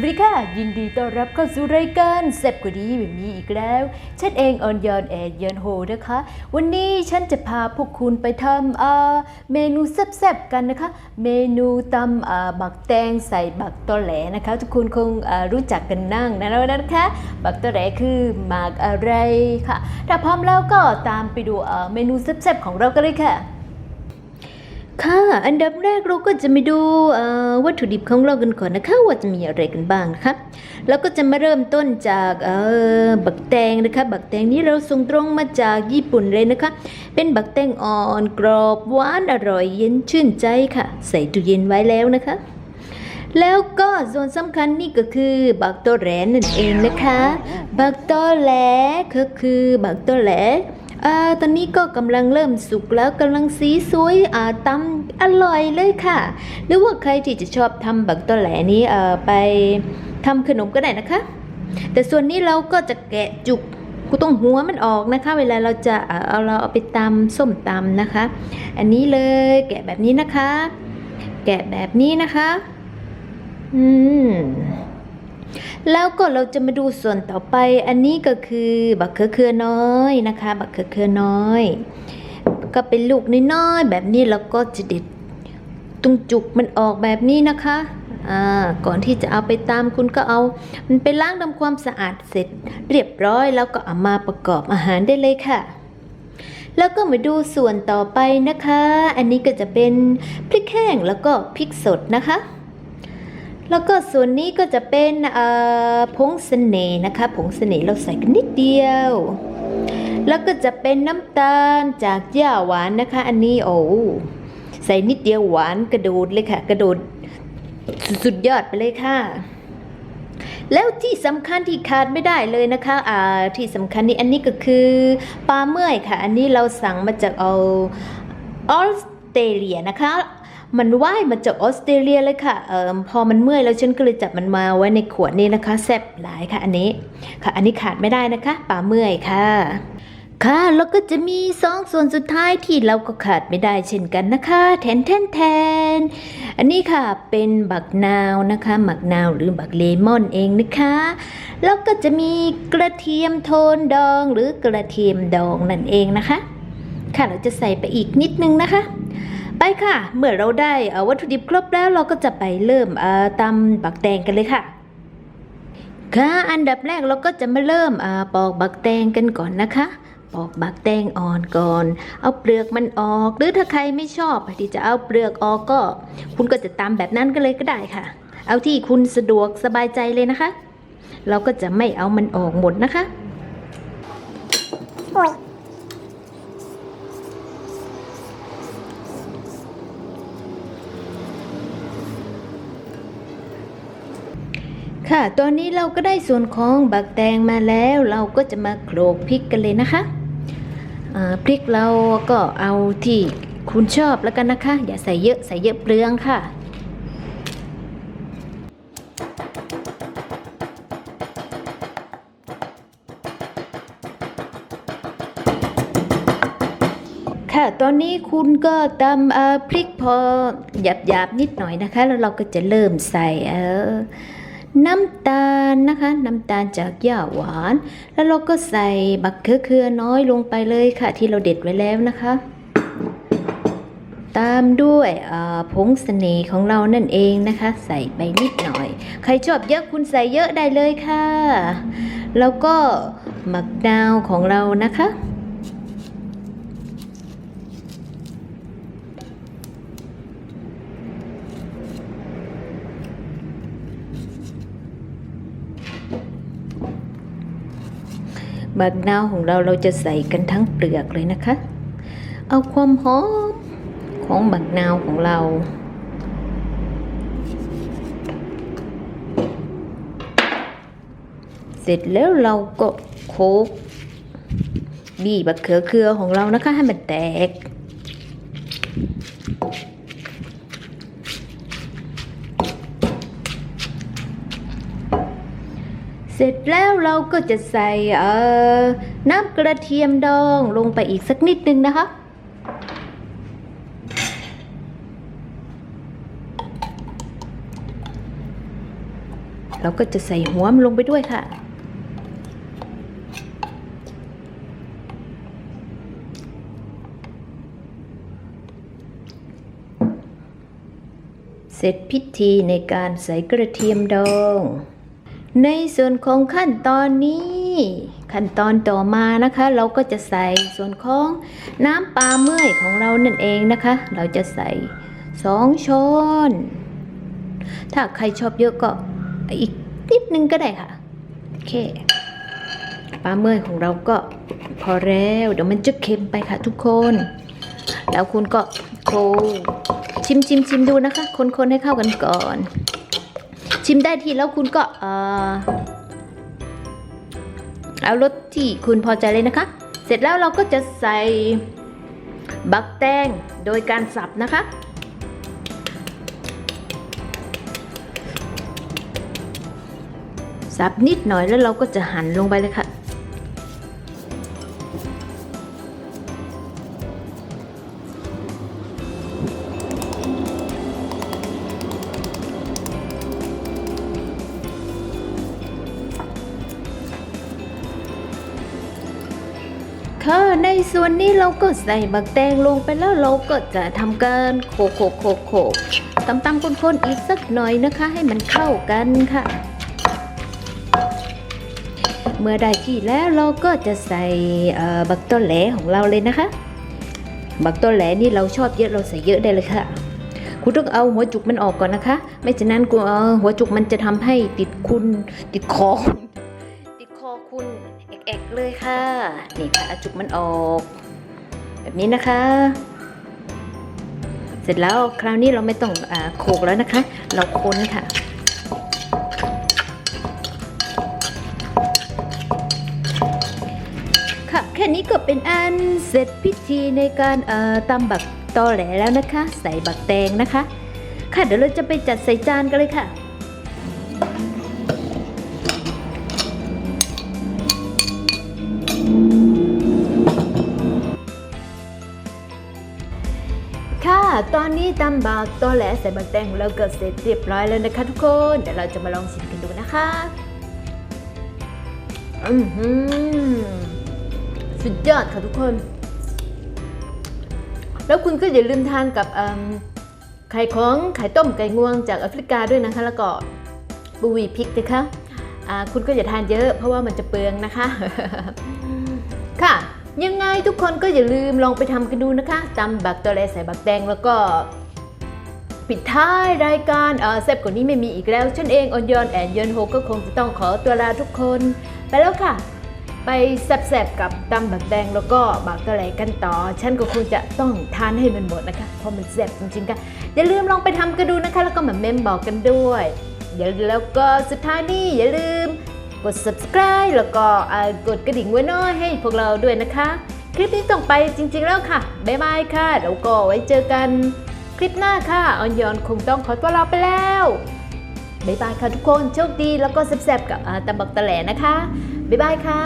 วัสดีค่ะ ยินดีต้อนรับเข้าสู่รายการแซ่บกว่านี้แบบนี้อีกแล้ว ฉันเองออนยอนแอนยอนโฮนะคะ วันนี้ฉันจะพาพวกคุณไปทำเอ่อเมนูแซ่บๆกันนะคะ เมนูตำเอ่อบักแตงใส่บักตอแหลนะคะ ทุกคนคงเอ่อรู้จักกันนั่งนะแล้วนะคะ บักตอแหลคือหมากอะไรค่ะ ถ้าพร้อมแล้วก็ตามไปดูเอ่อเมนูแซ่บๆของเรากันเลยค่ะ ค่ะ อันดับแรกเราก็จะมาดูวัตถุดิบของเรากันก่อนนะคะ ว่าจะมีอะไรกันบ้างนะคะแล้วก็จะมาเริ่มต้นจากบักแตงนะคะ บักแตงนี้เราส่งตรงมาจากญี่ปุ่นเลยนะคะ เป็นบักแตงอ่อนกรอบหวานอร่อยเย็นชื่นใจค่ะ ใส่ตู้เย็นไว้แล้วนะคะ แล้วก็ส่วนสำคัญนี่ก็คือบักตอแหลนั่นเองนะคะ บักตอแหลก็คือบักตอแหล อ่าตอนนี้ก็กำลังเริ่มสุกแล้วกำลังสีสวยอ่าตำอร่อยเลยค่ะ หรือว่าใครที่จะชอบทำบักตอแหลนี้อ่อไปทำขนมก็ได้นะคะ แต่ส่วนนี้เราก็จะแกะจุกกูต้องหัวมันออกนะคะ เวลาเราจะเอ่อเอาเราเอาไปตำส้มตำนะคะ อันนี้เลยแกะแบบนี้นะคะ แกะแบบนี้นะคะ อืม แล้วก็เราจะมาดูส่วนต่อไป อันนี้ก็คือบักเขือเคือน้อยนะคะ บักเขือเคือน้อย ก็เป็นลูกน้อยๆแบบนี้แล้วก็จะเด็ดตรงจุกมันออกแบบนี้นะคะก่อนที่จะเอาไปตามคุณก็เอา มันไปล้างทำความสะอาดเสร็จ เรียบร้อยแล้วก็เอามาประกอบอาหารได้เลยค่ะ แล้วก็มาดูส่วนต่อไปนะคะ อันนี้ก็จะเป็นพริกแห้งแล้วก็พริกสดนะคะ แล้วก็ส่วนนี้ก็จะเป็นผงเสน่ห์นะคะ ผงเสน่ห์เราใส่กันนิดเดียว แล้วก็จะเป็นน้ำตาลจากหญ้าหวานนะคะ อันนี้โอ้ใส่นิดเดียวหวานกระโดดเลยค่ะ กระโดดสุดยอดไปเลยค่ะ แล้วที่สำคัญที่ขาดไม่ได้เลยนะคะอ่าที่สำคัญนี่อันนี้ก็คือปลาเมื่อยค่ะ อันนี้เราสั่งมาจากเอาออสเตรเลียนะคะ มันว่ายมาจากออสเตรเลียเลยค่ะเออพอมันเมื่อยแล้วฉันก็เลยจับมันมาไว้ในขวดนี้นะคะแซ่บหลายค่ะอันนี้ค่ะ อันนี้ขาดไม่ได้นะคะปลาเมื่อยค่ะค่ะแล้วก็จะมีสองส่วนสุดท้ายที่เราก็ขาดไม่ได้เช่นกันนะคะแทนแทนแทนอันนี้ค่ะเป็นบักนาวนะคะหมักนาวหรือบักเลมอนเองนะคะแล้วก็จะมีกระเทียมโทนดองหรือกระเทียมดองนั่นเองนะคะ ค่ะเราจะใส่ไปอีกนิดนึงนะคะ ไปค่ะ เมื่อเราได้วัตถุดิบครบแล้วเราก็จะไปเริ่มตำบักแตงกันเลยค่ะ ค่ะ อันดับแรกเราก็จะมาเริ่มปอกบักแตงกันก่อนนะคะ ปอกบักแตงอ่อนก่อน เอาเปลือกมันออก หรือถ้าใครไม่ชอบที่จะเอาเปลือกออกก็ คุณก็จะตำแบบนั้นก็เลยก็ได้ค่ะ เอาที่คุณสะดวกสบายใจเลยนะคะ เราก็จะไม่เอามันออกหมดนะคะ ค่ะ ตอนนี้เราก็ได้ส่วนของบักแตงมาแล้ว เราก็จะมาโขลกพริกกันเลยนะคะพริกเราก็เอาที่คุณชอบแล้วกันนะคะ อย่าใส่เยอะใส่เยอะเปลืองค่ะค่ะตอนนี้คุณก็ตำพริกพอหยาบหยาบๆนิดหน่อยนะคะ แล้วเราก็จะเริ่มใส่เออ น้ำตาลนะคะ น้ำตาลจากหญ้าหวาน แล้วเราก็ใส่บักเขือเคือน้อยลงไปเลยค่ะ ที่เราเด็ดไว้แล้วนะคะ ตามด้วยผงเสน่ห์ของเรานั่นเองนะคะ ใส่ไปนิดหน่อย ใครชอบเยอะคุณใส่เยอะได้เลยค่ะ แล้วก็หมักดาวของเรานะคะ บักนาวของเราเราจะใส่กันทั้งเปลือกเลยนะคะ เอาความหอมของบักนาวของเรา เสร็จแล้วเราก็โคลกบีบบักเขือเคือของเรานะคะให้มันแตก เสร็จแล้วเราก็จะใส่เอ่อน้ำกระเทียมดองลงไปอีกสักนิดนึงนะคะ เราก็จะใส่หัวมันลงไปด้วยค่ะ เสร็จพิธีในการใส่กระเทียมดอง ในส่วนของขั้นตอนนี้ ขั้นตอนต่อมานะคะ เราก็จะใส่ส่วนของน้ำปลาเมื่อยของเรานั่นเองนะคะ เราจะใส่สองช้อน ถ้าใครชอบเยอะก็อีกนิดนึงก็ได้ค่ะโอเคปลาเมื่อยของเราก็พอแล้วเดี๋ยวมันจะเค็มไปค่ะทุกคน แล้วคุณก็โคลชิมชิมชิมดูนะคะ คนๆให้เข้ากันก่อน ชิมได้ทีแล้วคุณก็เออเอารสที่คุณพอใจเลยนะคะ เสร็จแล้วเราก็จะใส่บักแตงโดยการสับนะคะ สับนิดหน่อยแล้วเราก็จะหั่นลงไปเลยค่ะ ค่ะในส่วนนี้เราก็ใส่บักแตงลงไปแล้วเราก็จะทำการโขกโขกโขกโขกตำตำคนๆอีกสักหน่อยนะคะ ให้มันเข้ากันค่ะ เมื่อได้ที่แล้วเราก็จะใส่บักต้นแหลของเราเลยนะคะ บักต้นแหลนี่เราชอบเยอะเราใส่เยอะได้เลยค่ะคุณต้องเอาหัวจุกมันออกก่อนนะคะ ไม่ฉะนั้นกูเอ่อหัวจุกมันจะทำให้ติดคุณติดคอคุณติดคอคุณ เลยค่ะ นี่ค่ะอาจุกมันออก แบบนี้นะคะ เสร็จแล้วคราวนี้เราไม่ต้องอโขกแล้วนะคะ เราคนค่ะ ค่ะแค่นี้ก็เป็นอันเสร็จพิธีในการตำบักตอแหลแล้วนะคะ ใส่บักแตงนะคะ ค่ะเดี๋ยวเราจะไปจัดใส่จานกันเลยค่ะ ตอนนี้ตำบักตอแหลใส่บักแตงของเราก็เสร็จเรียบร้อยแล้วนะคะทุกคน เดี๋ยวเราจะมาลองชิมกันดูนะคะ อือหือสุดยอดค่ะทุกคน แล้วคุณก็อย่าลืมทานกับไข่ของไข่ต้มไก่งวงจากแอฟริกาด้วยนะคะ แล้วก็บูวีพริกนะคะคุณก็อย่าทานเยอะเพราะว่ามันจะเปลืองนะคะ ค่ะยังไงทุกคนก็อย่าลืมลองไปทำกันดูนะคะตำบักตอแลใส่บักแดงแล้วก็ ปิดท้ายรายการเออแซ่บกว่านี้ไม่มีอีกแล้ว ฉันเองออนยอนแอนยอนโฮก็คงจะต้องขอตัวลาทุกคน ไปแล้วค่ะ ไปแซ่บๆกับตำบักแดงแล้วก็บักตะแหลกันต่อ ฉันก็คงจะต้องทานให้มันหมดนะคะ เพราะมันแซ่บจริงๆค่ะ อย่าลืมลองไปทำกันดูนะคะ แล้วก็มาเมมบอกกันด้วยอย่าแล้วก็สุดท้ายนี่อย่าลืมกด subscribe แล้วก็กดกระดิ่งไว้น้อยให้พวกเราด้วยนะคะ คลิปนี้ต้องไปจริงๆแล้วค่ะ บ๊ายบายค่ะ แล้วก็ไว้เจอกัน คลิปหน้าค่ะออนยอนคงต้องขอตัวลาไปแล้วบ๊ายบายค่ะทุกคนโชคดีแล้วก็แซ่บๆกับอาตะบักตะแหลนะคะบ๊ายบายค่ะ